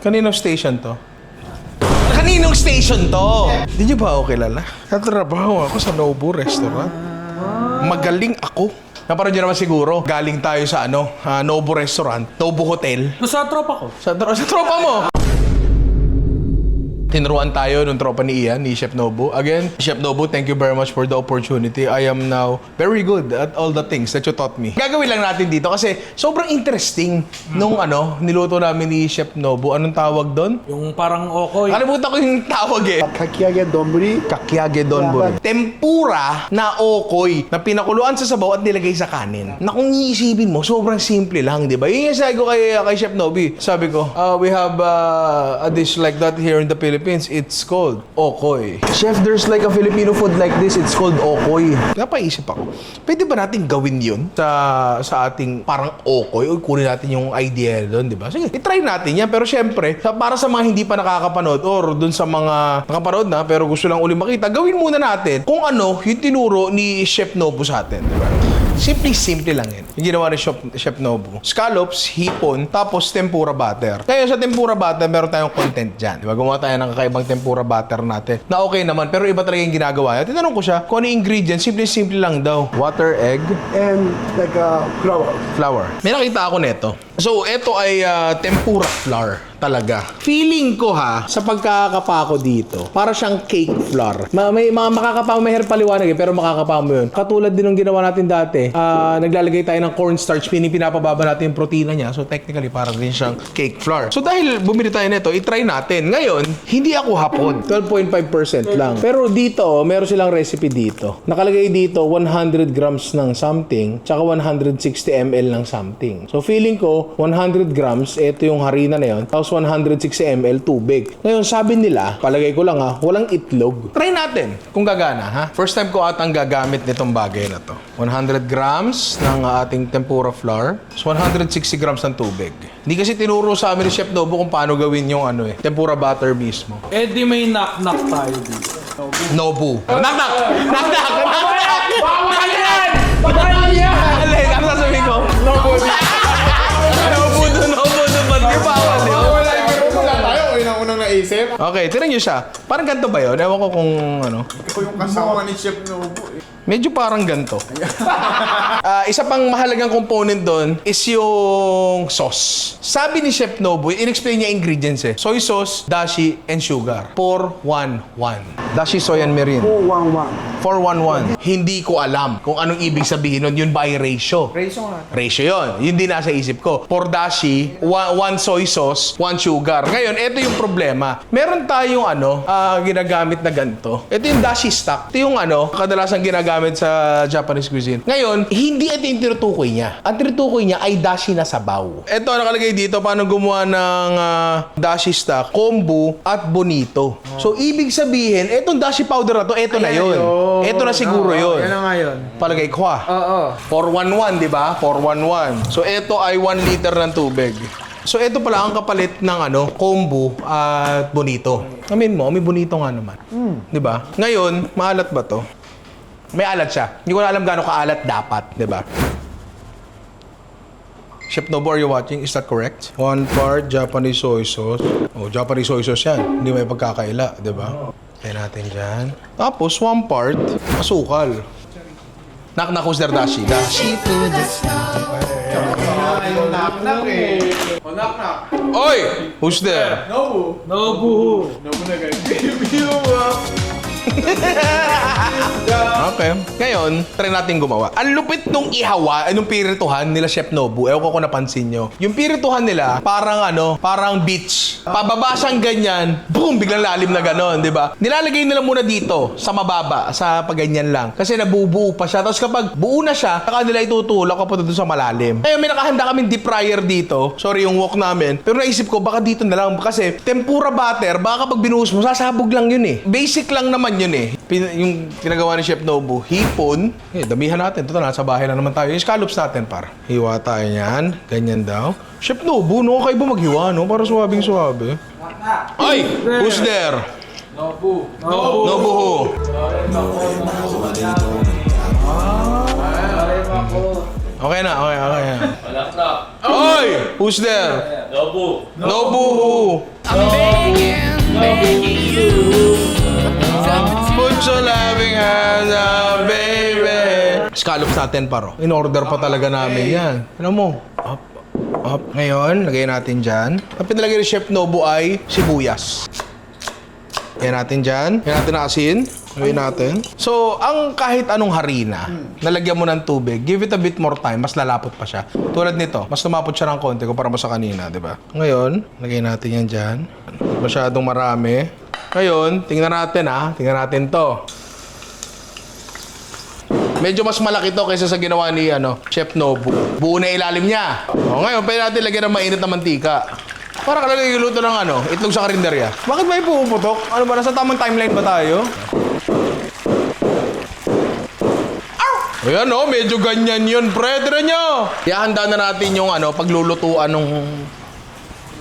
Kaninong station to? Kaninong station to? Di niyo ba ako kilala? Tatrabaho ako sa Nobu Restaurant. Magaling ako. Naparod niyo naman siguro, galing tayo sa ano, ah, Nobu Restaurant, Nobu Hotel. Sa tropa ko. Sa, tro- sa tropa mo tinuruan tayo nung tropa ni Ian, ni Chef Nobu. Again, Chef Nobu, thank you very much for the opportunity. I am now very good at all the things that you taught me. Gagawin lang natin dito kasi sobrang interesting nung ano, niluto namin ni Chef Nobu. Anong tawag doon? Yung parang okoy. Nakalimutan ko yung tawag eh. Kakiage donburi. Kakiage donburi. Tempura na okoy na pinakuluan sa sabaw at nilagay sa kanin. Na kung iisipin mo, sobrang simple lang, di ba? Yun yung sabi ko kay, kay Chef Nobu. Sabi ko, uh, we have uh, a dish like that here in the Philippines It's called okoy. Chef, there's like a Filipino food like this. It's called okoy. Napaisip ako, pwede ba natin gawin yun sa, sa ating parang okoy? O kunin natin yung idea doon, di ba? Sige, itry natin yan. Pero syempre, sa, para sa mga hindi pa nakakapanood or dun sa mga nakapanood na pero gusto lang uli makita, gawin muna natin kung ano yung tinuro ni Chef Nobu sa atin, di ba? Simple, simple lang yan. Yung ginawa ni Chef, Chef Nobu. Scallops, hipon, tapos tempura butter. Kaya sa tempura butter, meron tayong content dyan. Di ba? Gumawa tayo ng kakaibang tempura butter natin. Na okay naman, pero iba talaga yung ginagawa niya. Tinanong ko siya kung ano yung ingredients. Simple, simple lang daw. Water, egg, and like a flour. flour. May nakita ako nito. So, ito ay ah, tempura flour talaga. Feeling ko ha, sa pagkakapa ko dito, para siyang cake flour. Ma may mga makakapa mo, mahirap paliwanag eh, pero makakapa mo yun. Katulad din ng ginawa natin dati, ah, naglalagay tayo ng cornstarch, meaning pinapababa natin yung protina niya. So, technically, parang din siyang cake flour. So, dahil bumili tayo nito, itry natin. Ngayon, hindi ako hapon. 12.5% lang. Pero dito, meron silang recipe dito. Nakalagay dito, 100 grams ng something, tsaka 160 ml ng something. So, feeling ko, 100 grams, ito yung harina na yun, tapos 160 ml tubig. Ngayon, sabi nila, palagay ko lang ha, walang itlog. Try natin kung gagana ha. First time ko atang gagamit nitong bagay na to. 100 grams ng ating tempura flour, so 160 grams ng tubig. Hindi kasi tinuro sa amin ni Chef Nobo kung paano gawin yung ano eh, tempura butter mismo. Eh di may knock-knock tayo dito. Nobu. Knock knock! Knock knock! Knock knock! Bawal yan! Bawal yan! Alin, ano sasabihin ko? Nobu naisip. Okay, tinan nyo siya. Parang ganito ba yun? Ewan ko kung ano. Ito yung kasama ni Chef Nobu. eh. Medyo parang ganito. Ah, isa pang mahalagang component doon is yung sauce. Sabi ni Chef Nobu, in-explain niya ingredients eh. Soy sauce, dashi, and sugar. 411. Dashi, soy, and mirin. 411. 411. Hindi ko alam kung anong ibig sabihin nun. Yun ba ay ratio? Ratio nga. Ratio yon. Yun din nasa isip ko. For dashi, one, one soy sauce, one sugar. Ngayon, ito yung problema. Meron tayong ano, ah, ginagamit na ganito. Ito yung dashi stock. Ito yung ano, kadalasan ginagamit sa Japanese cuisine. Ngayon, hindi ito yung tinutukoy niya. Ang tinutukoy niya ay dashi na sabaw. Ito, nakalagay dito, paano gumawa ng ah, dashi stock, kombu, at bonito. So, ibig sabihin, etong dashi powder na to, ito na yun. Ito na siguro yun. Yan na nga yun. Palagay ko ha. Oo. 411, di ba? 411. So, ito ay 1 liter ng tubig. So, ito pala ang kapalit ng ano, kombu at bonito. Amin mo, may bonito nga naman. Di ba? Ngayon, maalat ba to? May alat siya. Hindi ko na alam gaano kaalat dapat, di ba? Chef Nobo, are you watching? Is that correct? One part Japanese soy sauce. Oh, Japanese soy sauce yan. Hindi may pagkakaila, di ba? Kaya natin dyan. Tapos, one part, asukal. Knock knock who's there, Dashi? Dashi to the Knock-knock eh. O knock-knock. Oy! Who's there? Nobu. Nobu. Nobu na guys. Mo. Okay. Ngayon, try natin gumawa. Ang lupit nung ihawa, anong pirituhan nila Chef Nobu. Ewan ko kung napansin nyo. Yung pirituhan nila, parang ano, parang beach. Pababa ganyan, boom, biglang lalim na ganon, di ba? Nilalagay nila muna dito, sa mababa, sa paganyan lang. Kasi nabubuo pa siya. Tapos kapag buo na siya, saka nila itutulak kapunta doon sa malalim. Ngayon, may nakahanda kaming deep fryer dito. Sorry yung wok namin. Pero naisip ko, baka dito na lang. Kasi tempura butter, baka kapag binuhos mo, sasabog lang yun eh. Basic lang naman yun eh. Pin- yung pinagawa ni Chef Nobu, hipon. Eh, damihan natin. Ito nasa bahay na naman tayo. Yung scallops natin, par. Hiwa tayo yan. Ganyan daw. Chef Nobu, no? Kayo ba maghiwa, no? Para suwabing suwabe. Ay! Who's there? Nobu. Nobu who? Okay na, okay, okay na. Wala na. Oy! Who's there? Nobu. Nobu! Put your loving hands out, baby. Scallops natin paro. In order pa talaga namin yan. Ano mo? Up, up. Ngayon, lagay natin dyan. Ang pinalagay ni Chef Nobu ay sibuyas. Lagyan natin dyan. Lagyan natin ng asin. Lagyan natin. So, ang kahit anong harina, nalagyan mo ng tubig, give it a bit more time, mas lalapot pa siya. Tulad nito, mas lumapot siya ng konti kumpara mo sa kanina, di ba? Ngayon, lagyan natin yan dyan. Masyadong marami. Ngayon, tingnan natin ah. Tingnan natin to. Medyo mas malaki to kaysa sa ginawa ni ano, Chef Nobu. Buo na ilalim niya. O, ngayon, pwede natin lagyan ng mainit na mantika. Para ka lang niluluto ng ano, itlog sa karinderya. Bakit ba yung pumuputok? Ano ba, nasa tamang timeline ba tayo? Ayan oh, medyo ganyan yun, pre. Tira nyo! Ihanda na natin yung ano, paglulutuan nung...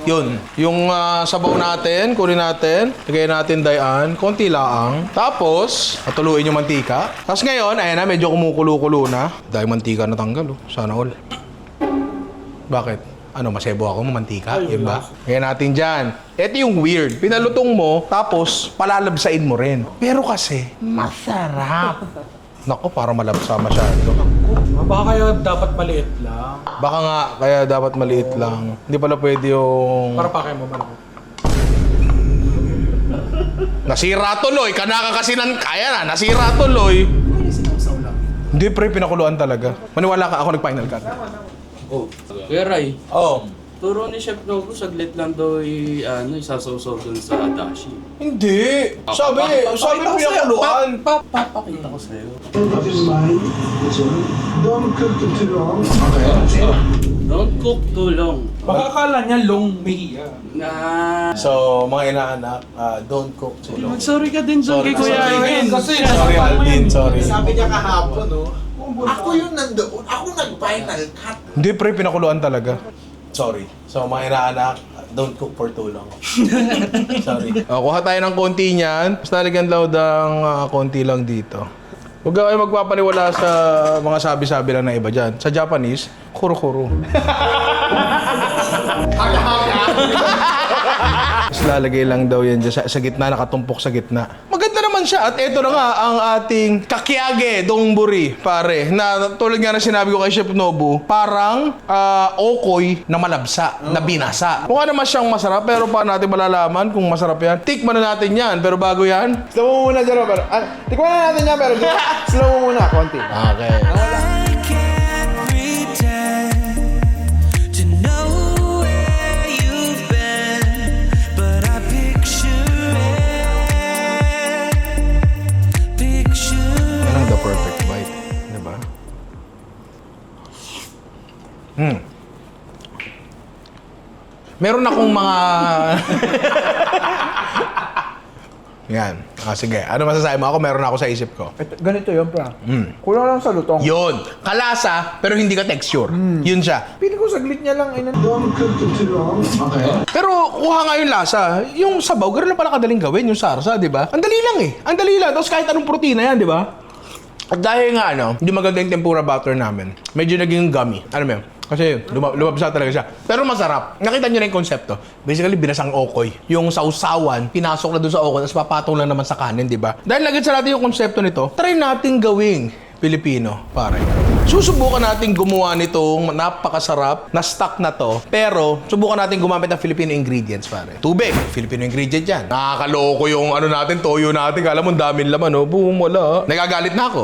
Yun, yung ah, sabaw natin, kunin natin, lagay natin dayan, konti lang. Tapos, patuluin yung mantika. Tapos ngayon, ayan na, medyo kumukulo-kulo na. Dahil mantika natanggal, oh. Sana all. Bakit? Ano, masebo ako, mantika? Yun ba? Ngayon natin dyan. Ito yung weird. Pinalutong mo, tapos palalabsain mo rin. Pero kasi, masarap. Nako, para malabsa masyado. Baka kaya dapat maliit lang. Baka nga, kaya dapat maliit lang. Hindi pala pwede yung... Para pakay mo malaki. Nasira tuloy. Kanaka kasi ng... Kaya na, nasira tuloy. Hindi pre, pinakuluan talaga. Maniwala ka, ako nag-final cut. Oh, Kuya Ray, Oh. Turo ni Chef Nobu, saglit lang daw i, ano, isasaw-saw dun sa dashi. Hindi. Sabi, sabi pinakuluan. Pa, pa, papakita ko sa'yo. Don't cook too long. Baka akala niya long mihiya. Na... So, mga inaanak, ah, don't cook too long. Mag-sorry ka din dun kay Kuya Sorry. Alvin. Kasi Sorry, Alvin. Sorry. Sabi niya kahapon, no? Ako yung nandoon. Ako nag-final cut. Hindi pre, pinakuluan talaga. Sorry. So, mga inaanak, don't cook for too long. Sorry. Uh, kuha tayo ng konti niyan. Tapos nalagyan daw ng ah, konti lang dito. Huwag kayo magpapaniwala sa mga sabi-sabi lang na iba dyan. Sa Japanese, kuro-kuro. Tapos lalagay lang daw yan dyan sa, sa gitna, nakatumpok sa gitna. Maganda naman siya. At ito na nga ang ating kakiage dongburi, pare. Na tulad nga na sinabi ko kay Chef Nobu, parang ah, okoy na malabsa, na binasa. Mukha naman siyang masarap, pero paano natin malalaman kung masarap yan? Tikman na natin yan. Pero bago yan, Slow mo muna, Jero. Pero, ah, tikman na natin yan, pero slow mo muna, konti. Okay. Can't Hmm. Meron akong mga... Yan. Ah, sige. Ano masasabi mo? Ako meron ako sa isip ko. Ito, ganito yun, pra. Kulang lang sa lutong. Yun. Kalasa, pero hindi ka texture. Yun siya. Pili ko saglit niya lang. Inan- Pero kuha nga yung lasa. Yung sabaw, gano'n lang pala kadaling gawin, yung sarsa, di ba? Ang dali lang eh. Ang dali lang. Tapos kahit anong protina yan, di ba? At dahil nga ano, hindi maganda yung tempura butter namin. Medyo naging gummy. Ano mo yun? Kasi luma- lumabsa talaga siya. Pero masarap. Nakita niyo na yung konsepto. Basically, binasang okoy. Yung sausawan, pinasok na doon sa okoy, tapos papatong lang naman sa kanin, di ba? Dahil nagit sa natin yung konsepto nito, try natin gawing Pilipino, pare. Susubukan natin gumawa nitong napakasarap na stock na to. Pero, subukan natin gumamit ng Filipino ingredients, pare. Tubig, Filipino ingredient yan. Nakakaloko yung ano natin, toyo natin. Kala mo, daming laman, oh. Boom, wala. Nagagalit na ako.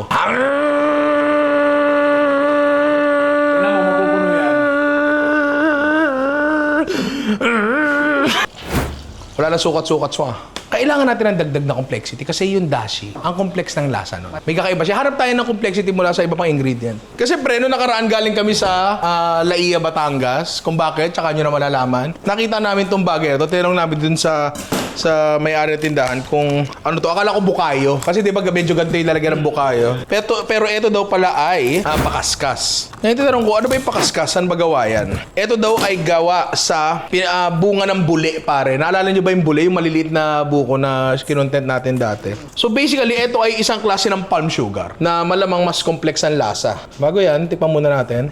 Wala na sukat-sukat so. Kailangan natin ng dagdag na complexity kasi yung dashi, ang complex ng lasa nun. May kakaiba siya. Harap tayo ng complexity mula sa iba pang ingredient. Kasi pre, nung nakaraan galing kami sa ah, Laia, Batangas. Kung bakit, tsaka nyo na malalaman. Nakita namin tong bagay na to. Tinanong namin dun sa sa may-ari ng tindahan kung ano to. Akala ko bukayo. Kasi di ba medyo ganito yung lalagyan ng bukayo. Pero, pero ito daw pala ay ah, pakaskas. Ngayon tinanong ko, ano ba yung pakaskas? Saan ba gawa yan? Ito daw ay gawa sa ah, bunga ng buli, pare. Naalala nyo ba yung buli? Yung maliliit na buko na kinontent natin dati. So basically, ito ay isang klase ng palm sugar na malamang mas complex ang lasa. Bago yan, tikman muna natin.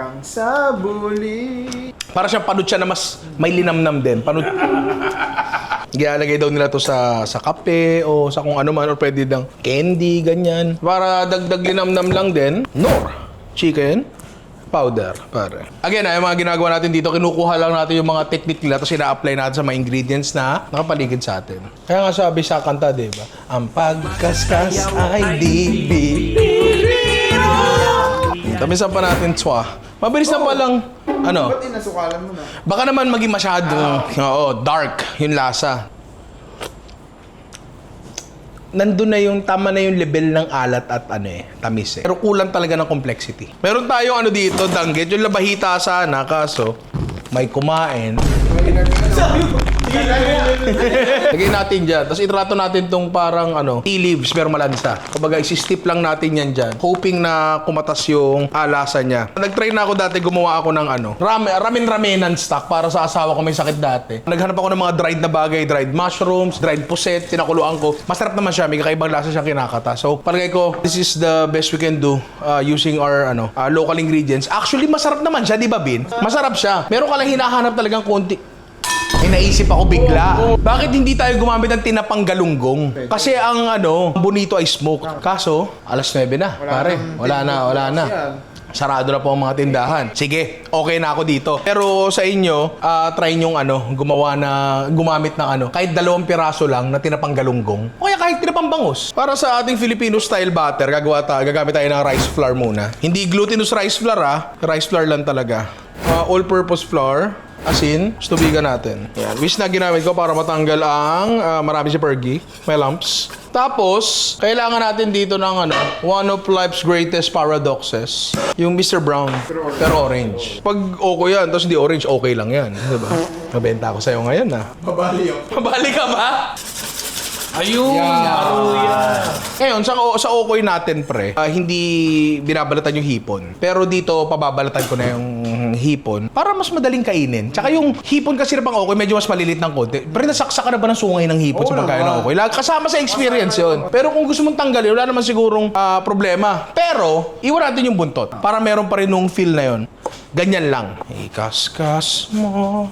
Hanggang sa buli. Para siyang panut siya na mas may linamnam din. Panut. Gilalagay daw nila to sa sa kape o sa kung ano man or pwede lang candy, ganyan. Para dagdag linamnam lang din. Nor. Chicken powder, pare. Again, ay mga ginagawa natin dito, kinukuha lang natin yung mga technique nila tapos ina-apply natin sa mga ingredients na nakapaligid sa atin. Kaya nga sabi sa kanta, di ba? Ang pagkaskas ay di bibiro. Tamisan pa natin tswa. Mabilis na palang, ano, Ba't inasukalan mo na? Baka naman maging masyadong oo, dark yung lasa. Nandun na yung tama na yung level ng alat at ano eh, tamis eh. Pero kulang talaga ng complexity. Meron tayong ano dito, danggit, yung labahita sana, kaso may kumain. Lagay natin dyan. Tapos itrato natin tong parang ano, tea leaves pero malansa. Kumbaga, isistip lang natin yan dyan. Hoping na kumatas yung alasa niya. Nag-try na ako dati, gumawa ako ng ano, ramen, ramen-ramenan stock para sa asawa ko may sakit dati. Naghanap ako ng mga dried na bagay, dried mushrooms, dried puset, tinakuluan ko. Masarap naman siya, may kakaibang lasa siyang kinakata. So, palagay ko, this is the best we can do uh, using our ano, uh, local ingredients. Actually, masarap naman siya, di ba, Bin? Masarap siya. Meron ka lang hinahanap talagang konti. May naisip ako bigla. Bakit hindi tayo gumamit ng tinapang galunggong? Kasi ang ano, bonito ay smoked. Kaso, alas 9 na. Pare, wala na, wala na. Sarado na po ang mga tindahan. Sige, okay na ako dito. Pero sa inyo, ah, try nyong ano, gumawa na, gumamit ng ano, kahit dalawang piraso lang na tinapang galunggong. O kaya kahit tinapang bangus. Para sa ating Filipino style batter, gagawa tayo, gagamit tayo ng rice flour muna. Hindi glutinous rice flour ah, rice flour lang talaga. Ah, all-purpose flour, asin, tubigan natin. Yan. Which na ginamit ko para matanggal ang ah, marami si Pergy. May lumps. Tapos, kailangan natin dito ng ano, one of life's greatest paradoxes. Yung Mr. Brown, pero orange. Pag oko yan, tapos hindi orange, okay lang yan. Diba? Nabenta ko sa'yo ngayon na. Mabali yun. Mabali ka ba? Ayun! Ngayon, sa, sa okoy natin, pre, ah, hindi binabalatan yung hipon. Pero dito, pababalatan ko na yung hipon para mas madaling kainin. Tsaka yung hipon kasi na pang okoy, medyo mas malilit ng konti. Pre, nasaksak ka na ba ng sungay ng hipon sa pagkain ng okoy? Lag- Kasama sa experience yon. Pero kung gusto mong tanggalin, wala naman sigurong ah, problema. Pero, iwan natin yung buntot para meron pa rin nung feel na yon. Ganyan lang. Ikaskas mo.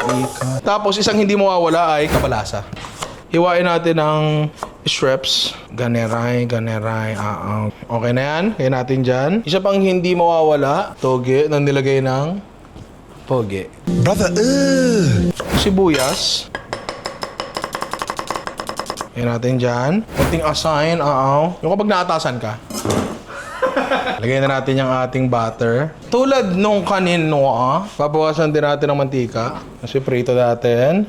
Ikas. Tapos, isang hindi mawawala ay kabalasa. Hiwain natin ng strips. Ganeray, ganeray. Ah, ah. Okay na yan. Kaya natin dyan. Isa pang hindi mawawala. Toge na nilagay ng poge. Brother, Sibuyas. Kaya natin dyan. Kunting asign. Oo. Yung kapag naatasan ka. Lagyan na natin yung ating butter. Tulad nung kanino, ah, pabawasan din natin ng mantika. Kasi prito natin.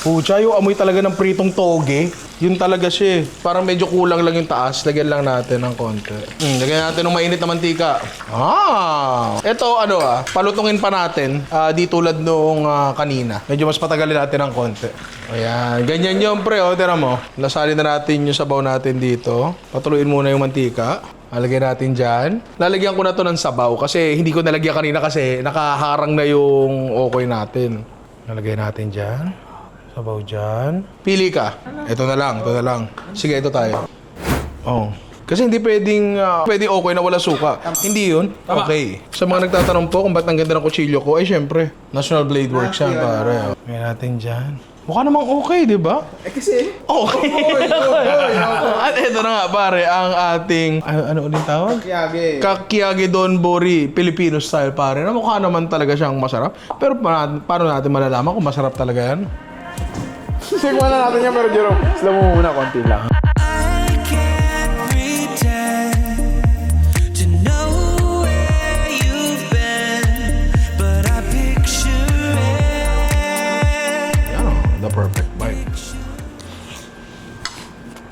Pucha, yung amoy talaga ng pritong toge. Yun talaga siya eh. Parang medyo kulang lang yung taas. Lagyan lang natin ng konti. Hmm, lagyan natin ng mainit na mantika. Ah! Ito ano ah, palutungin pa natin. Ah, di tulad nung ah, kanina. Medyo mas patagalin natin ng konti. Ayan, ganyan yung pre. Oh, tira mo. Lasalin na natin yung sabaw natin dito. Patuluin muna yung mantika. Lalagyan natin dyan. Lalagyan ko na to ng sabaw kasi hindi ko nalagyan kanina kasi nakaharang na yung okoy natin. Lalagyan natin dyan. Sabaw dyan. Pili ka. Ito na lang, ito na lang. Sige, ito tayo. Oh. Kasi hindi pwedeng, ah, pwedeng okay na wala suka. Hindi yun. Okay. Sa mga nagtatanong po kung ba't ang ganda ng kutsilyo ko, ay syempre, National Blade Works yan, pare. Lalagyan natin dyan. Mukha namang okay, di ba? Eh kasi, Okay. At ito na nga, pare, ang ating, ano, ano ulit tawag? kiyage. Kakiage Don Bori, Filipino style pare. Na mukha naman talaga siyang masarap. Pero pa, paano natin malalaman kung masarap talaga yan? Sigma na natin yan, pero Jerome, slow mo muna, konti lang. I can't pretend to know where you've been, but I picture it. Yan o, the perfect bite.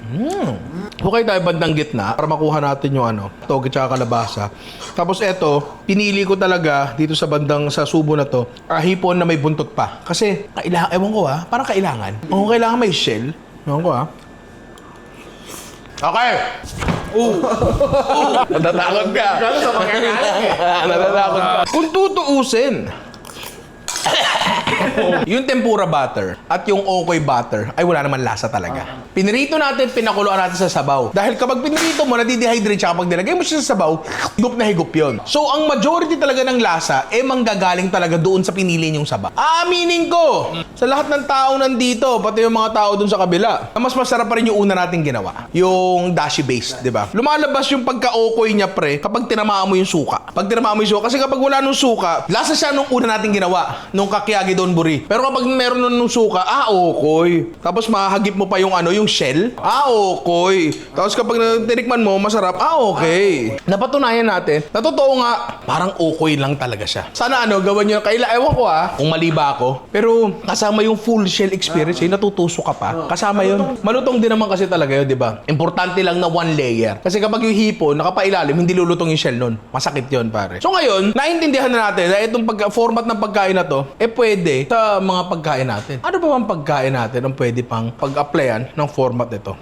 Mm. Okay tayo bandang gitna para makuha natin yung ano, toge tsaka kalabasa. Tapos eto, pinili ko talaga dito sa bandang sa subo na to, ah, hipon na may buntot pa. Kasi, kailangan, ewan ko ah, parang kailangan. Kung kailangan may shell, ewan ko ah. Okay! Oo! Oo! Natatakot ka! Sa Natatakot ka. Kung tutuusin, yung tempura butter at yung okoy butter ay wala naman lasa talaga. Pinirito natin, pinakuluan natin sa sabaw. Dahil kapag pinirito mo, nadidehydrate siya kapag nilagay mo siya sa sabaw, higup na higup yun. So, ang majority talaga ng lasa, eh manggagaling talaga doon sa pinili niyong sabaw. Aaminin ko, sa lahat ng taong nandito, pati yung mga tao doon sa kabila, mas masarap pa rin yung una nating ginawa. Yung dashi based, di ba? Lumalabas yung pagka-okoy niya, pre, kapag tinamaan mo yung suka. Pag tinamaan mo yung suka, kasi kapag wala nung suka, lasa siya nung una nating ginawa, nung kakiyagi donburi. Pero kapag meron nun suka, ah, okoy. Tapos mahagip mo pa yung ano, yung shell, ah, okoy. Tapos kapag tinikman mo, masarap, ah, okay. Napatunayan natin, na totoo nga, parang okoy lang talaga siya. Sana ano, gawan nyo, kaila, ewan ko ah, kung mali ba ako. Pero kasama yung full shell experience, eh, natutuso ka pa. Kasama yun. Malutong din naman kasi talaga yun, di ba? Importante lang na one layer. Kasi kapag yung hipo, nakapailalim, hindi lulutong yung shell nun. Masakit yun, pare. So ngayon, naintindihan na natin na itong pagka- format ng pagkain na to, eh pwede sa mga pagkain natin. Ano ba bang pagkain natin ang pwede pang pag-applyan ng format nito?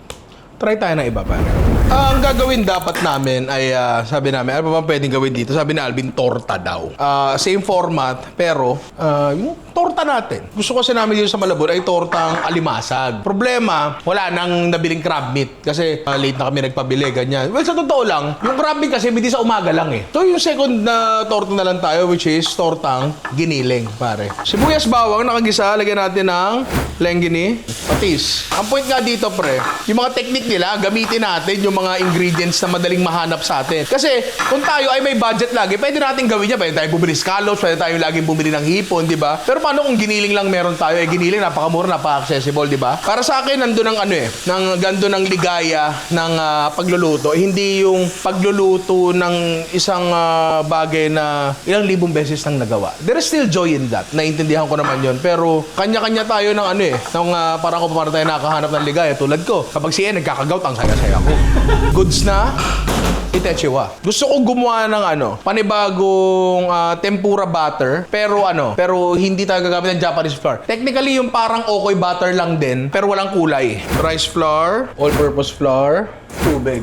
Try tayo ng iba, pare. ang gagawin dapat namin ay, ah, sabi namin, ano ba bang pwedeng gawin dito? Sabi ni Alvin, torta daw. Ah, same format, pero ah, yung torta natin. Gusto kasi namin dito sa Malabon ay tortang alimasag. Problema, wala nang nabiling crab meat kasi ah, late na kami nagpabili, ganyan. Well, sa totoo lang, yung crab meat kasi hindi sa umaga lang eh. So yung second na torta na lang tayo, which is tortang giniling, pare. Sibuyas bawang, nakagisa, lagyan natin ng lengini, patis. Ang point nga dito, pre, yung mga technique nila, gamitin natin yung mga ingredients na madaling mahanap sa atin. Kasi kung tayo ay may budget lagi, pwede natin gawin niya. Pwede tayo bumili scallops, pwede tayo laging bumili ng hipon, di ba? Pero paano kung giniling lang meron tayo? Eh, giniling, napakamura, napaka-accessible, di ba? Para sa akin, nandun ang ano eh, ng, gando ng ligaya ng ah, pagluluto. Eh, hindi yung pagluluto ng isang ah, bagay na ilang libong beses nang nagawa. There is still joy in that. Naintindihan ko naman yon Pero kanya-kanya tayo ng ano eh, ng uh, parang kung paano tayo nakahanap ng ligaya. Tulad ko, kapag si Ian nagkakagout, ang saya-saya ko. Goods na, Itechiwa. Gusto ko gumawa ng ano, panibagong ah, tempura butter, pero ano, pero hindi tayo gagamit ng Japanese flour. Technically, yung parang okoy butter lang din, pero walang kulay. Rice flour, all-purpose flour, tubig.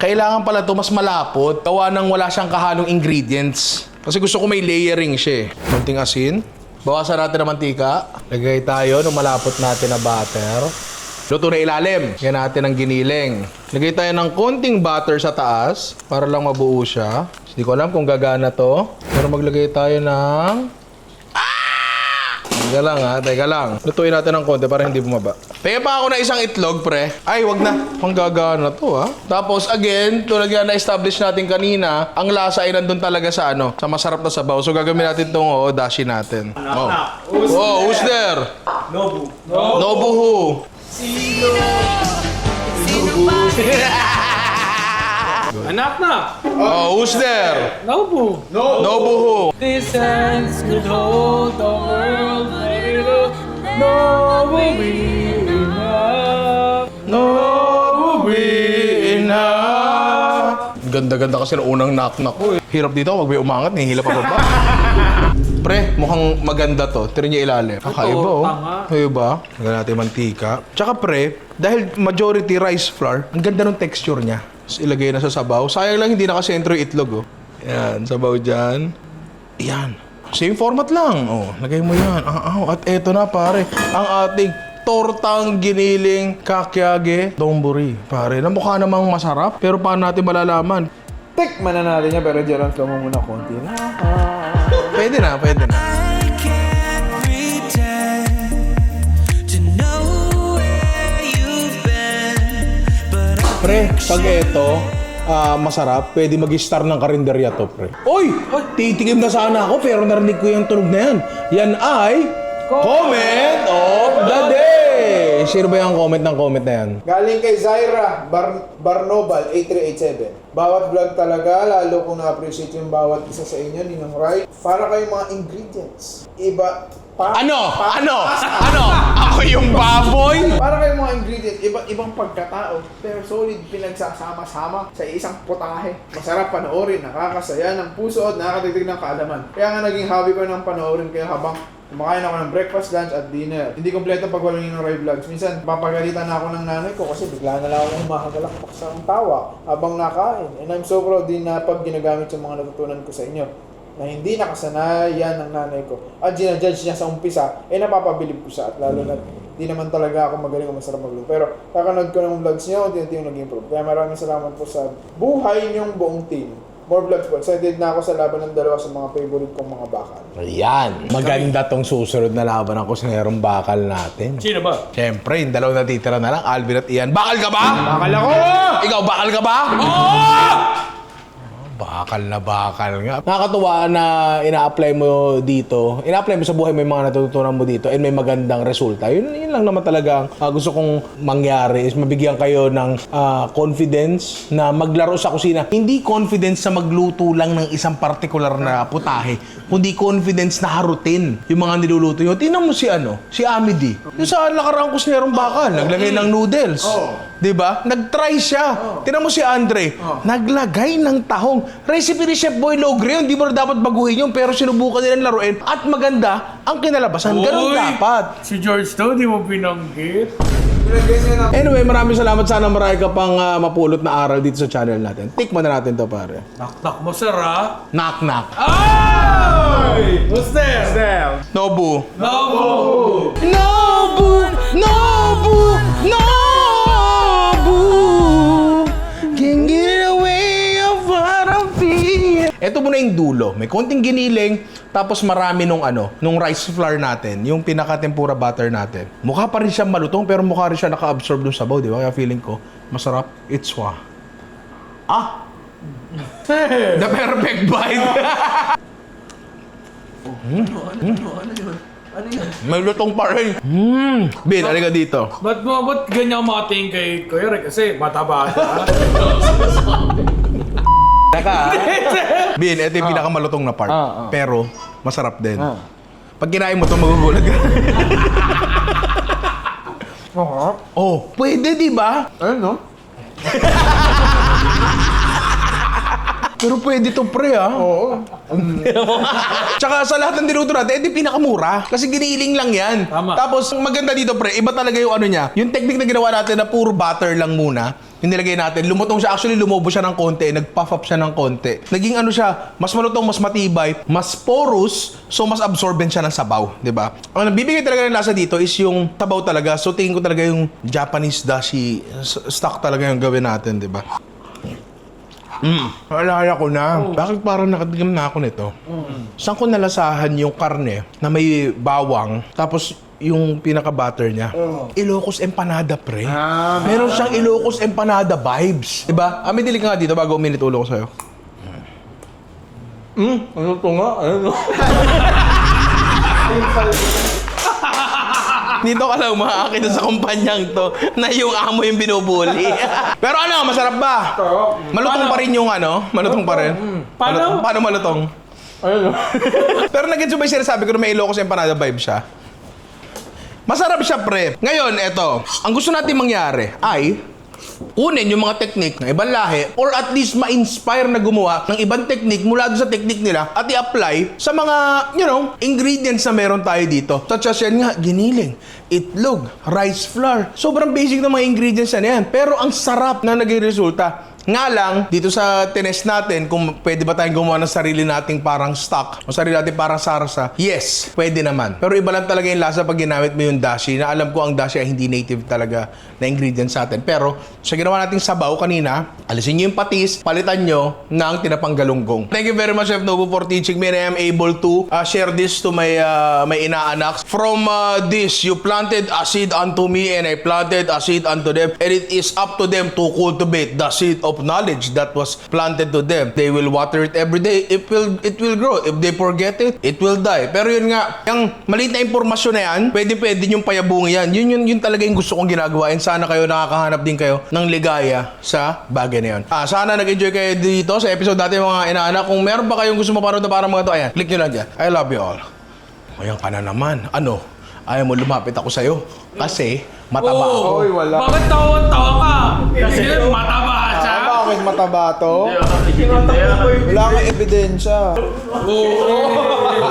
Kailangan pala to mas malapot, gawa ng wala siyang kahalong ingredients. Kasi gusto ko may layering siya eh. Konting asin. Bawasan natin ng mantika. Lagay tayo ng malapot natin na butter. Luto na ilalim. Yan natin ang giniling. Lagay tayo ng konting butter sa taas para lang mabuo siya. Hindi ko alam kung gagana to. Pero maglagay tayo ng... Teka lang ha, teka lang. Lutuin natin ng konti para hindi bumaba. Paya pa ako na isang itlog, pre. Ay, wag na. Panggagana to ha. Tapos again, tulad nga na-establish natin kanina, ang lasa ay nandun talaga sa ano, sa masarap na sabaw. So gagawin natin tong oh, dashi natin. Oh. Oh, who's there? Nobu. Nobu who? Anak na! Oh, who's there? Nobu! Nobu who? These hands could hold the world, it'll no will be enough. No be enough. Ganda-ganda kasi ng unang knock-knock ko eh. Hirap dito, wag may umangat, nihihila pa ba? Pre, mukhang maganda to. Tira niyo ilalim. Kakaiba oh. tanga. Kakaiba. Lagyan natin mantika. Tsaka pre, dahil majority rice flour, ang ganda ng texture niya. Tapos ilagay na sa sabaw. Sayang lang hindi nakasentro yung itlog oh. Yan, sabaw dyan. Yan. Same format lang. Oh, lagay mo yan. Ah, ah, at eto na pare, ang ating tortang giniling kakyage donburi. Pare, na mukha namang masarap, pero paano natin malalaman? Tikman na natin yan, pero Jerome, slow mo muna konti na. Pwede na, pwede na. Pre, pag ito, ah, masarap, pwede mag-star ng karinderya to, pre. Oy! Titikim na sana ako, pero narinig ko yung tunog na yan. Yan ay... Comment of the day! Sino ba yung comment ng comment na yan? Galing kay Zaira Bar Barnobal, 8387. Bawat vlog talaga, lalo kung na-appreciate yung bawat isa sa inyo, Ninong Rai. Para kayong mga ingredients. Iba, pa, Ano? pa- Ano? Ano? Ako yung baboy? Para kayong mga ingredients, iba't ibang pagkatao, pero solid pinagsasama-sama sa isang putahe. Masarap panoorin, nakakasaya ng puso at nakakatigtig ng kaalaman. Kaya nga naging hobby ko ng panoorin kayo habang kumakain ako ng breakfast, lunch at dinner. Hindi kompleto pag walang ng Ray Vlogs. Minsan, papagalitan na ako ng nanay ko kasi bigla na lang ako humahagalakpak sa tawa habang nakain. And I'm so proud din na pag ginagamit yung mga natutunan ko sa inyo. na hindi nakasanayan ng nanay ko at ginajudge niya sa umpisa, eh napapabilib ko siya at lalo na hindi naman talaga ako magaling o masarap magluto. Pero kakanood ko ng vlogs niyo, unti-unti yung nag-improve. Kaya maraming salamat po sa buhay niyong buong team. More vlogs po. Excited na ako sa laban ng dalawa sa mga favorite kong mga bakal. Ayan. Maganda tong susunod na laban ng kusinerong bakal natin. Sino ba? Siyempre, yung dalawa natitira na lang, Alvin at Ian. Bakal ka ba? Bakal ako! Ikaw, bakal ka ba? Oo! Bakal na bakal nga. Nakakatuwa na ina-apply mo dito. Ina-apply mo sa buhay mo yung mga natututunan mo dito and may magandang resulta. Yun, yun lang naman talaga ang ah, gusto kong mangyari is mabigyan kayo ng ah, confidence na maglaro sa kusina. Hindi confidence sa magluto lang ng isang particular na putahe, kundi confidence na harutin yung mga niluluto nyo. Tingnan mo si ano, si Amity. Yung sa nakaraang kusnerong bakal, naglagay ng noodles. Di ba? Nag-try siya. Tingnan mo si Andre, naglagay ng tahong. Recipe ni Chef Boy Logre yun, di mo na dapat baguhin yun, pero sinubukan nilang laruin at maganda ang kinalabasan. Ganun Uy! dapat. Si George to, di mo binanggit. Anyway, maraming salamat. Sana marami ka pang ah, mapulot na aral dito sa channel natin. Tikman na natin to, pare. Naknak mo, sir, ha? Knock, knock. Ay! There? Nobu. No! Nobu! Nobu! Nobu! Ito muna yung dulo. May konting giniling, tapos marami nung ano, nung rice flour natin, yung pinaka-tempura butter natin. Mukha pa rin siya malutong, pero mukha rin siya naka-absorb ng sabaw, di ba? Kaya feeling ko, masarap. It's wa. Ah! The perfect bite! May lutong pa rin. Mm. Bin, alika dito. Ba't mo, ba't ganyan makatingin kay Kuya Rick? Kasi mataba siya. Teka, Bin, ito yung pinakamalutong na part. Pero, masarap din. Pag kinain mo ito, magugulat ka. oh, pwede, di ba? Ayun, no? Pero pwede to pre, ah. Oo. Tsaka sa lahat ng niluto natin, edi pinakamura. Kasi giniiling lang yan. Tama. Tapos, ang maganda dito, pre, iba talaga yung ano niya. Yung technique na ginawa natin na puro butter lang muna, yung nilagay natin, lumutong siya. Actually, lumobo siya ng konti. Nag-puff up siya ng konti. Naging ano siya, mas malutong, mas matibay, mas porous, so mas absorbent siya ng sabaw. ba? Ang nabibigay talaga ng lasa dito is yung sabaw talaga. So, tingin ko talaga yung Japanese dashi stock talaga yung gawin natin, ba? Mm, alala ko na. Bakit parang nakatigam na ako nito? Saan ko nalasahan yung karne na may bawang, tapos yung pinaka-butter niya? Ilocos empanada, pre. Meron siyang Ilocos empanada vibes. Diba? Ami, dili ka nga dito bago uminit ulo ko sa'yo. Hmm? Ano to nga? Ano? Dito ka lang makakita sa kumpanyang to na yung amo yung binubuli. Pero ano, masarap ba? Malutong pa rin yung ano? Malutong pa rin? Paano? Malutong- Paano malutong? Pero nag-gets mo ba yung sinasabi ko na may Ilocos empanada vibe siya? Masarap siya, pre. Ngayon, eto. Ang gusto natin mangyari ay kunin yung mga technique ng ibang lahi or at least ma-inspire na gumawa ng ibang technique mula sa technique nila at i-apply sa mga, you know, ingredients na meron tayo dito. Such as yan nga, giniling, itlog, rice flour. Sobrang basic ng mga ingredients na yan. Pero ang sarap na naging resulta. Nga lang, dito sa tines natin, kung pwede ba tayong gumawa ng sarili nating parang stock o sarili nating parang sarsa, yes, pwede naman. Pero iba lang talaga yung lasa pag ginamit mo yung dashi na alam ko ang dashi ay hindi native talaga na ingredients sa atin. Pero sa ginawa nating sabaw kanina, alisin nyo yung patis, palitan nyo ng tinapang galunggong. Thank you very much, Chef Nobu, for teaching me and I am able to uh, share this to my, uh, my inaanak. From uh, this, you planted a seed unto me and I planted a seed unto them and it is up to them to cultivate the seed of knowledge that was planted to them. They will water it every day. It will it will grow. If they forget it, it will die. Pero yun nga, yung maliit na impormasyon na yan, pwede pwede yung payabungi yan. Yun yun, yun talaga yung gusto kong ginagawa. And sana kayo nakakahanap din kayo ng ligaya sa bagay na yun. Ah, sana nag-enjoy kayo dito sa episode natin mga inaanak. Kung meron pa kayong gusto mapanood na parang mga to, ayan, click nyo lang dyan. I love you all. Ayan ka na naman. Ano? Ayaw mo lumapit ako sa'yo. Kasi mataba ako. Oy, wala. Bakit tawa-tawa ka? Kasi mataba siya. Bakit mataba to? Hindi. Wala kang ebidensya. Oo.